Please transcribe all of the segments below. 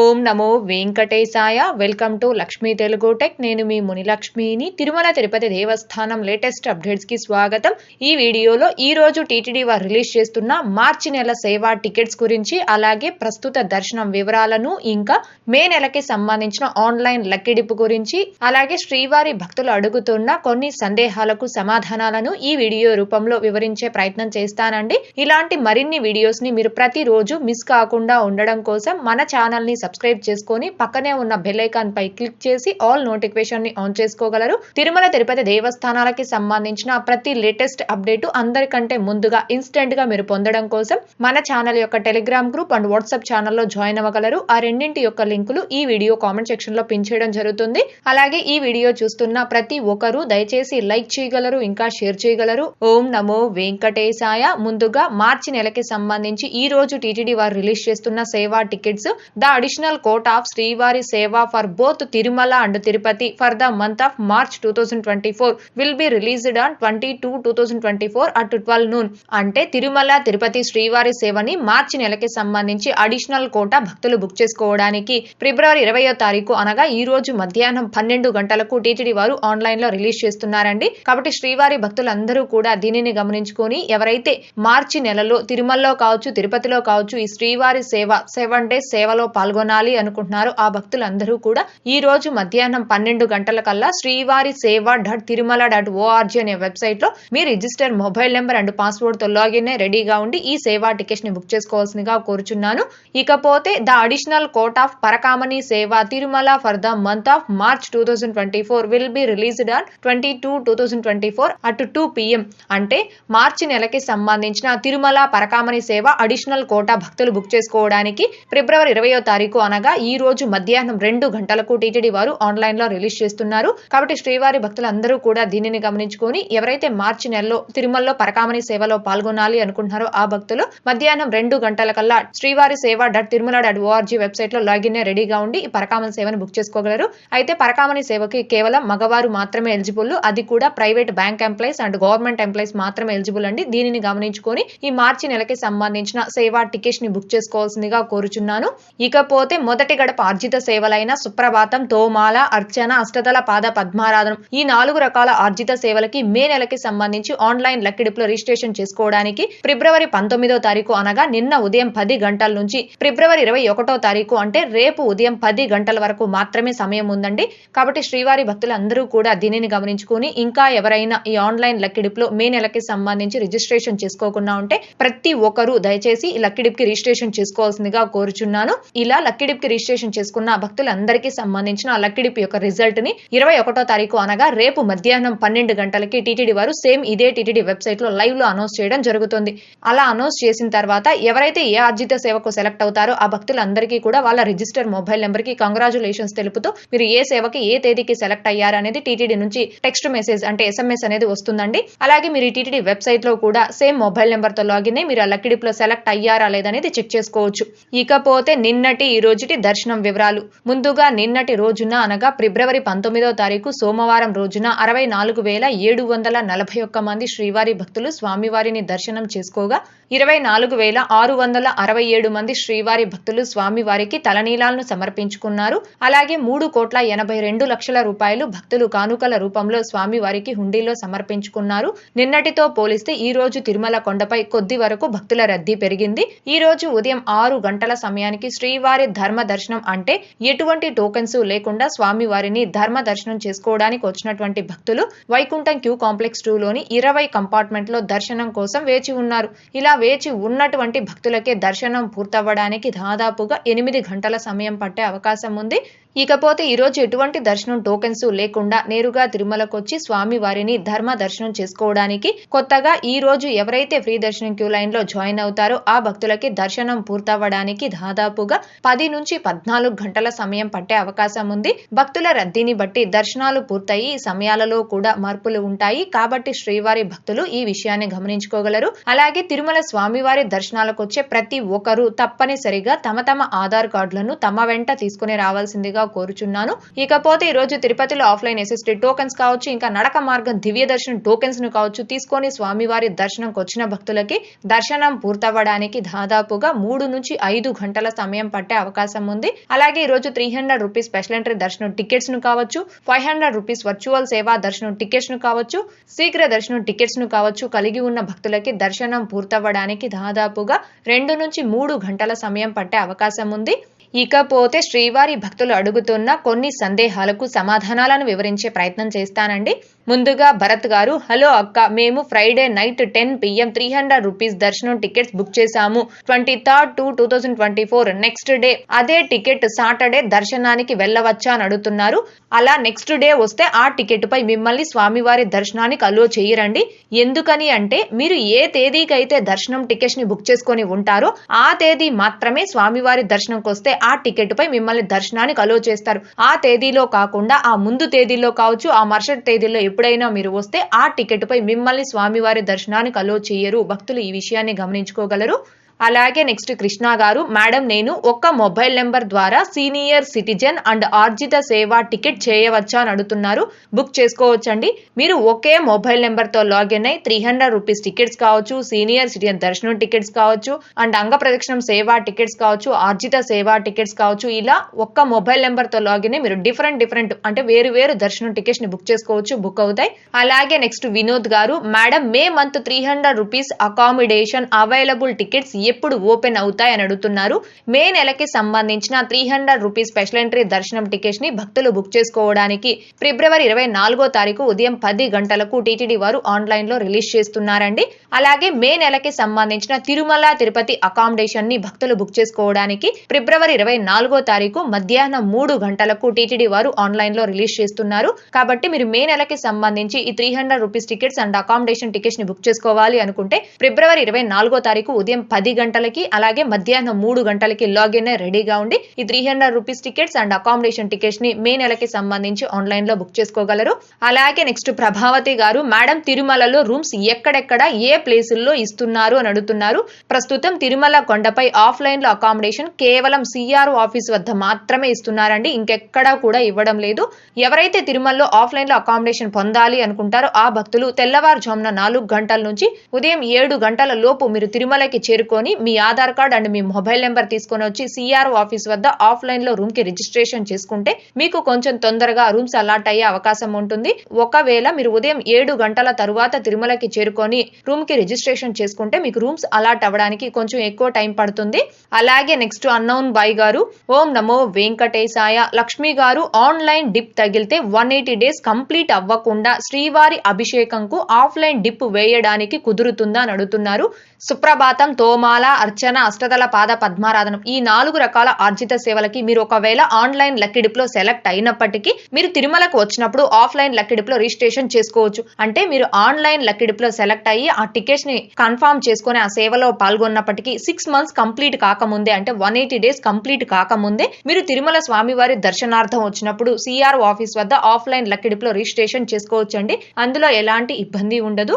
ఓం నమో వెంకటేశాయ. Welcome to Lakshmi Telugu tech. నేను మీ మునిలక్ష్మిని. తిరుమల తిరుపతి దేవస్థానం లేటెస్ట్ అప్డేట్స్కి స్వాగతం. ఈ వీడియోలో ఈ రోజు టీటీడీ వారు రిలీజ్ చేస్తున్న మార్చి నెల సేవా టికెట్స్ గురించి అలాగే ప్రస్తుత దర్శనం వివరాలను ఇంకా మే నెలకి సంబంధించిన ఆన్లైన్ లక్కిడిపు గురించి అలాగే శ్రీవారి భక్తులు అడుగుతున్న కొన్ని సందేహాలకు సమాధానాలను ఈ వీడియో రూపంలో వివరించే ప్రయత్నం చేస్తానండి. ఇలాంటి మరిన్ని వీడియోస్ని మీరు ప్రతిరోజు మిస్ కాకుండా ఉండడం కోసం మన ఛానల్ని సబ్స్క్రైబ్ చేసుకొని పక్కనే ఉన్న బెల్ ఐకాన్ పై క్లిక్ చేసి ఆల్ నోటిఫికేషన్ని ఆన్ చేసుకోగలరు. తిరుమల తిరుపతి దేవస్థానాలకి సంబంధించిన ప్రతి లేటెస్ట్ అప్డేట్ అందరికంటే ముందుగా ఇన్స్టెంట్గా మీరు పొందడం కోసం మన ఛానల్ యొక్క టెలిగ్రామ్ గ్రూప్ అండ్ వాట్సాప్ ఛానల్లో జాయిన్ అవ్వగలరు. ఆ రెండింటి యొక్క లింకులు ఈ వీడియో కామెంట్ సెక్షన్లో పిన్ చేయడం జరుగుతుంది. అలాగే ఈ వీడియో చూస్తున్న ప్రతి ఒక్కరూ దయచేసి లైక్ చేయగలరు ఇంకా షేర్ చేయగలరు. ఓం నమో వెంకటేశాయ. ముందుగా మార్చి నెలకి సంబంధించి ఈ రోజు టీటీడీ వారు రిలీజ్ చేస్తున్న సేవా tickets the additional quota of Srivari seva for both Tirumala and Tirupati for the month of March two thousand twenty four will be released on twenty two two thousand twenty four at twelve noon అంటే తిరుమల తిరుపతి శ్రీవారి సేవని మార్చి నెలకి సంబంధించి additional quota భక్తులు book చేసుకోవడానికి ఫిబ్రవరి ఇరవయో తారీఖు అనగా ఈ రోజు మధ్యాహ్నం పన్నెండు గంటలకు టీటీడీ వారు ఆన్లైన్లో రిలీజ్ చేస్తున్నారండి. కాబట్టి శ్రీవారి భక్తులందరూ కూడా దీనిని గమనించుకొని ఎవరైతే మార్చి నెలలో తిరుమలలో కావచ్చు తిరుపతిలో కావచ్చు ఈ శ్రీవారి సేవ సెవెన్ డేస్ సేవలో పాల్గొనాలి అనుకుంటున్నారు. ఆ భక్తులందరూ కూడా ఈ రోజు మధ్యాహ్నం పన్నెండు గంటల కల్లా శ్రీవారి సేవ డాట్ తిరుమల డాట్ ఓఆర్జీ అనే వెబ్సైట్లో మీ రిజిస్టర్ మొబైల్ నెంబర్ అండ్ పాస్వర్డ్తో లాగిన్ రెడీగా ఉండి ఈ సేవా టికెట్ని బుక్ చేసుకోవాల్సిందిగా కోరుచున్నాను. ఇకపోతే the additional quota of Parakamani seva Tirumala for the month of March two thousand twenty four will be released on twenty two two thousand twenty four at two PM అంటే మార్చి నెలకి సంబంధించిన తిరుమల పరకామణి సేవ అడిషనల్ కోటా భక్తులు book చేసుకోవడానికి ఫిబ్రవరి ఇరవయో తారీఖు అనగా ఈ రోజు మధ్యాహ్నం రెండు గంటలకు టీటీడీ వారు ఆన్లైన్లో రిలీజ్ చేస్తున్నారు. కాబట్టి శ్రీవారి భక్తులందరూ కూడా దీనిని గమనించుకొని ఎవరైతే మార్చి నెలలో తిరుమలలో పరకామణి సేవలో పాల్గొనాలి అనుకుంటున్నారో ఆ భక్తులు మధ్యాహ్నం రెండు గంటల కల్లా Srivari seva dot Tirumala dot O R G వెబ్సైట్లో లాగిన్ రెడీగా ఉండి ఈ పరకామణి సేవను బుక్ చేసుకోగలరు. అయితే పరకామణి సేవకి కేవలం మగవారు మాత్రమే ఎలిజిబుల్ అది కూడా private bank employees and government employees మాత్రమే ఎలిజిబుల్ అండి. దీనిని గమనించుకొని ఈ మార్చి నెలకి సంబంధించిన సేవా టికెట్స్ని బుక్ చేసుకోవాల్సిందిగా కోరుచున్నాను. ఇకపోతే మొదటి గడప ఆర్జిత సేవలైన సుప్రభాతం తోమాల అర్చన అష్టదల పాద పద్మారాధనం ఈ నాలుగు రకాల ఆర్జిత సేవలకి మే నెలకి సంబంధించి ఆన్లైన్ లక్కిడిపులో రిజిస్ట్రేషన్ చేసుకోవడానికి ఫిబ్రవరి పంతొమ్మిదో తారీఖు అనగా నిన్న ఉదయం పది గంటల నుంచి ఫిబ్రవరి ఇరవై ఒకటో తారీఖు అంటే రేపు ఉదయం పది గంటల వరకు మాత్రమే సమయం ఉందండి. కాబట్టి శ్రీవారి భక్తులందరూ కూడా దీనిని గమనించుకుని ఇంకా ఎవరైనా ఈ ఆన్లైన్ లక్కిడిపులో మే నెలకి సంబంధించి రిజిస్ట్రేషన్ చేసుకోకుండా ఉంటే ప్రతి ఒక్కరూ దయచేసి ఈ లక్కిడిప్కి రిజిస్ట్రేషన్ చేసుకోవాల్సిందిగా కోరుచున్నాను. ఇలా లక్కిడిప్కి రిజిస్ట్రేషన్ చేసుకున్న భక్తులందరికీ సంబంధించిన ఆ లక్కిడిప్ యొక్క రిజల్ట్ని ఇరవై ఒకటో తారీఖు అనగా రేపు మధ్యాహ్నం పన్నెండు గంటలకి టీటీడీ వారు సేమ్ ఇదే టీటీడీ వెబ్సైట్లో లైవ్లో అనౌన్స్ చేయడం జరుగుతుంది. అలా అనౌన్స్ చేసిన తర్వాత ఎవరైతే ఏ ఆర్జిత సేవకు సెలెక్ట్ అవుతారో ఆ భక్తులందరికీ కూడా వాళ్ళ రిజిస్టర్ మొబైల్ నెంబర్కి కంగ్రాచులేషన్స్ తెలుపుతూ మీరు ఏ సేవకి ఏ తేదీకి సెలెక్ట్ అయ్యారు అనేది టీటీడీ నుంచి టెక్స్ట్ మెసేజ్ అంటే ఎస్ఎంఎస్ అనేది వస్తుందండి. అలాగే మీరు టీటీడీ వెబ్సైట్లో కూడా సేమ్ మొబైల్ నెంబర్తో లాగిన్ అయ్యి మీరు ఆ లక్కిడిప్లో సెలెక్ట్ అయ్యారా లేదనేది చెక్ చేసుకోవచ్చు. ఇకపోతే నిన్నటి ఈ రోజుటి దర్శనం వివరాలు. ముందుగా నిన్నటి రోజున అనగా ఫిబ్రవరి పంతొమ్మిదో తారీఖు సోమవారం రోజున అరవై నాలుగు వేల ఏడు వందల నలభై ఒక్క మంది శ్రీవారి భక్తులు స్వామివారిని దర్శనం చేసుకోగా ఇరవై నాలుగు వేల ఆరు వందల అరవై ఏడు మంది శ్రీవారి భక్తులు స్వామివారికి తలనీలాలను సమర్పించుకున్నారు. అలాగే మూడు కోట్ల ఎనభై రెండు లక్షల రూపాయలు భక్తులు కానుకల రూపంలో స్వామివారికి హుండీలో సమర్పించుకున్నారు. నిన్నటితో పోలిస్తే ఈ రోజు తిరుమల కొండపై కొద్ది వరకు భక్తుల రద్దీ పెరిగింది. ఈ రోజు ఉదయం ఆరు గంటల సమయానికి శ్రీవారి ధర్మ దర్శనం అంటే ఎటువంటి టోకెన్స్ లేకుండా స్వామివారిని ధర్మ దర్శనం చేసుకోవడానికి వచ్చినటువంటి భక్తులు వైకుంఠం క్యూ కాంప్లెక్స్ టూ లోని ఇరవై కంపార్ట్మెంట్లో దర్శనం కోసం వేచి ఉన్నారు. ఇలా వేచి ఉన్నటువంటి భక్తులకే దర్శనం పూర్తవ్వడానికి దాదాపుగా ఎనిమిది గంటల సమయం పట్టే అవకాశం ఉంది. ఇకపోతే ఈరోజు ఎటువంటి దర్శనం టోకెన్స్ లేకుండా నేరుగా తిరుమలకు వచ్చి స్వామి వారిని ధర్మ దర్శనం చేసుకోవడానికి కొత్తగా ఈ రోజు ఎవరైతే ఫ్రీ దర్శనం క్యూ లైన్లో జాయిన్ అవుతారో ఆ భక్తులకి దర్శనం పూర్తవ్వడానికి దాదాపుగా పది నుంచి పద్నాలుగు గంటల సమయం పట్టే అవకాశం ఉంది. భక్తుల రద్దీని బట్టి దర్శనాలు పూర్తయి సమయాలలో కూడా మార్పులు ఉంటాయి. కాబట్టి శ్రీవారి భక్తులు ఈ విషయాన్ని గమనించుకోగలరు. అలాగే తిరుమల స్వామివారి దర్శనాలకు వచ్చే ప్రతి ఒక్కరూ తప్పనిసరిగా తమ తమ ఆధార్ కార్డులను తమ వెంట తీసుకుని రావాల్సిందిగా మనసారా కోరుచున్నాను. ఇకపోతే ఈ రోజు తిరుపతిలో ఆఫ్లైన్ ఎస్ఎస్టీ టోకెన్స్ కావచ్చు ఇంకా నడక మార్గం దివ్య దర్శనం టోకెన్స్ను కావచ్చు తీసుకొని స్వామివారి దర్శనంకి వచ్చిన భక్తులకి దర్శనం పూర్తవ్వడానికి దాదాపుగా మూడు నుంచి ఐదు గంటల సమయం పట్టే అవకాశం ఉంది. అలాగే ఈ రోజు three hundred rupees special entry దర్శనం టికెట్స్ను కావచ్చు ఫైవ్ హండ్రెడ్ రూపీస్ వర్చువల్ సేవా దర్శనం టికెట్స్ను కావచ్చు శీఘ్ర దర్శనం టికెట్స్ను కావచ్చు కలిగి ఉన్న భక్తులకి దర్శనం పూర్తవ్వడానికి దాదాపుగా రెండు నుంచి మూడు గంటల సమయం పట్టే అవకాశం ఉంది. ఇకపోతే శ్రీవారి భక్తులు అడుగుతున్న కొన్ని సందేహాలకు సమాధానాలను వివరించే ప్రయత్నం చేస్తానండి. ముందుగా భరత్ గారు హలో అక్క మేము Friday night ten PM three hundred rupees దర్శనం టికెట్స్ బుక్ చేశాము. Twenty third two two thousand twenty four next day. అదే టికెట్ సాటర్డే దర్శనానికి వెళ్ళవచ్చా? అని అడుగుతున్నారు. అలా నెక్స్ట్ డే వస్తే ఆ టికెట్ పై మిమ్మల్ని స్వామివారి దర్శనానికి అలో చేయరండి. ఎందుకని అంటే మీరు ఏ తేదీకైతే దర్శనం టికెట్స్ని బుక్ చేసుకొని ఉంటారో ఆ తేదీ మాత్రమే స్వామివారి దర్శనంకి వస్తే ఆ టికెట్ పై మిమ్మల్ని దర్శనానికి అలో చేస్తారు. ఆ తేదీలో కాకుండా ఆ ముందు తేదీలో కావచ్చు ఆ మరుసటి తేదీలో ఎప్పుడైనా మీరు వస్తే ఆ టికెట్ పై మిమ్మల్ని స్వామివారి దర్శనానికి అలో చేయరు. భక్తులు ఈ విషయాన్ని గమనించుకోగలరు. అలాగే నెక్స్ట్ కృష్ణ గారు మేడం నేను ఒక్క మొబైల్ నెంబర్ ద్వారా సీనియర్ సిటిజన్ అండ్ ఆర్జిత సేవ టికెట్ చేయవచ్చా అని అడుగుతున్నారు. బుక్ చేసుకోవచ్చండి. మీరు ఒకే మొబైల్ నెంబర్తో లాగిన్ అయి త్రీ హండ్రెడ్ రూపీస్ టికెట్స్ కావచ్చు సీనియర్ సిటిజన్ దర్శనం టికెట్స్ కావచ్చు అండ్ అంగ ప్రదక్షిణం సేవా టికెట్స్ కావచ్చు ఆర్జిత సేవా టికెట్స్ కావచ్చు ఇలా ఒక్క మొబైల్ నెంబర్తో లాగిన్ అయి మీరు డిఫరెంట్ డిఫరెంట్ అంటే వేరు వేరు దర్శనం టికెట్స్ని బుక్ చేసుకోవచ్చు బుక్ అవుతాయి. అలాగే నెక్స్ట్ వినోద్ గారు madam May month three hundred rupees accommodation available tickets ఎప్పుడు ఓపెన్ అవుతాయని అడుగుతున్నారు. మే నెలకి సంబంధించిన three hundred rupees special entry దర్శనం టికెట్స్ని భక్తులు బుక్ చేసుకోవడానికి ఫిబ్రవరి ఇరవై నాలుగో తారీఖు ఉదయం పది గంటలకు టీటీడీ వారు ఆన్లైన్లో రిలీజ్ చేస్తున్నారండి. అలాగే మే నెలకి సంబంధించిన తిరుమల తిరుపతి అకామిడేషన్ని భక్తులు బుక్ చేసుకోవడానికి ఫిబ్రవరి ఇరవై నాలుగో తారీఖు మధ్యాహ్నం మూడు గంటలకు టీటీడీ వారు ఆన్లైన్లో రిలీజ్ చేస్తున్నారు. కాబట్టి మీరు మే నెలకి సంబంధించి ఈ three hundred rupees tickets and accommodation టికెట్స్ని book చేసుకోవాలి అనుకుంటే ఫిబ్రవరి ఇరవై నాలుగో తారీఖు ఉదయం పది గంటలకి అలాగే మధ్యాహ్నం మూడు గంటలకి లాగిన్ అయి రెడీగా ఉండి ఈ three hundred rupees tickets and accommodation టికెట్స్ని May నెలకి సంబంధించి ఆన్లైన్లో బుక్ చేసుకోగలరు. అలాగే నెక్స్ట్ ప్రభావతి గారు మేడం తిరుమలలో రూమ్స్ ఎక్కడెక్కడ ఏ ప్లేసుల్లో ఇస్తున్నారు? అని అడుగుతున్నారు. ప్రస్తుతం తిరుమల కొండపై ఆఫ్లైన్లో అకామిడేషన్ కేవలం సిఆర్ ఆఫీస్ వద్ద మాత్రమే ఇస్తున్నారండి. ఇంకెక్కడా కూడా ఇవ్వడం లేదు. ఎవరైతే తిరుమలలో ఆఫ్లైన్లో అకామిడేషన్ పొందాలి అనుకుంటారో ఆ భక్తులు తెల్లవారుజామున నాలుగు గంటల నుంచి ఉదయం ఏడు గంటల లోపు మీరు తిరుమలకి చేరుకొని మీ ఆధార్ కార్డ్ అండ్ మీ మొబైల్ నెంబర్ తీసుకొని వచ్చి సిఆర్ఓ ఆఫీస్ వద్ద ఆఫ్లైన్లో రూమ్కి రిజిస్ట్రేషన్ చేసుకుంటే మీకు కొంచెం తొందరగా రూమ్స్ అలాట్ అయ్యే అవకాశం ఉంటుంది. ఒకవేళ మీరు ఉదయం ఏడు గంటల తరువాత తిరుమలకి చేరుకొని రూమ్కి రిజిస్ట్రేషన్ చేసుకుంటే మీకు రూమ్స్ అలాట్ అవ్వడానికి కొంచెం ఎక్కువ టైం పడుతుంది. అలాగే నెక్స్ట్ అన్నౌన్ బాయ్ గారు ఓం నమో వెంకటేశాయ లక్ష్మి గారు ఆన్లైన్ డిప్ తగిలితే వన్ ఎయిటీ డేస్ కంప్లీట్ అవ్వకుండా శ్రీవారి అభిషేకంకు ఆఫ్లైన్ డిప్ వేయడానికి కుదురుతుందా అని అడుగుతున్నారు. సుప్రభాతం తోమాల అర్చన అష్టదళ పాద పద్మారాధనం ఈ నాలుగు రకాల ఆర్జిత సేవలకి మీరు ఒకవేళ ఆన్లైన్ లక్కిడిప్లో సెలెక్ట్ అయినప్పటికీ మీరు తిరుమలకు వచ్చినప్పుడు ఆఫ్లైన్ లక్కిడిప్లో రిజిస్ట్రేషన్ చేసుకోవచ్చు. అంటే మీరు ఆన్లైన్ లక్కిడిప్లో సెలెక్ట్ అయ్యి ఆ టికెట్స్ని కన్ఫర్మ్ చేసుకుని ఆ సేవలో పాల్గొన్నప్పటికీ సిక్స్ మంత్స్ కంప్లీట్ కాకముందే అంటే వన్ ఎయిటీ డేస్ కంప్లీట్ కాకముందే మీరు తిరుమల స్వామివారి దర్శనార్థం వచ్చినప్పుడు సిఆర్ ఆఫీస్ వద్ద ఆఫ్లైన్ లక్కిడిప్లో రిజిస్ట్రేషన్ చేసుకోవచ్చండి. అందులో ఎలాంటి ఇబ్బంది ఉండదు.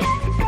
Bye.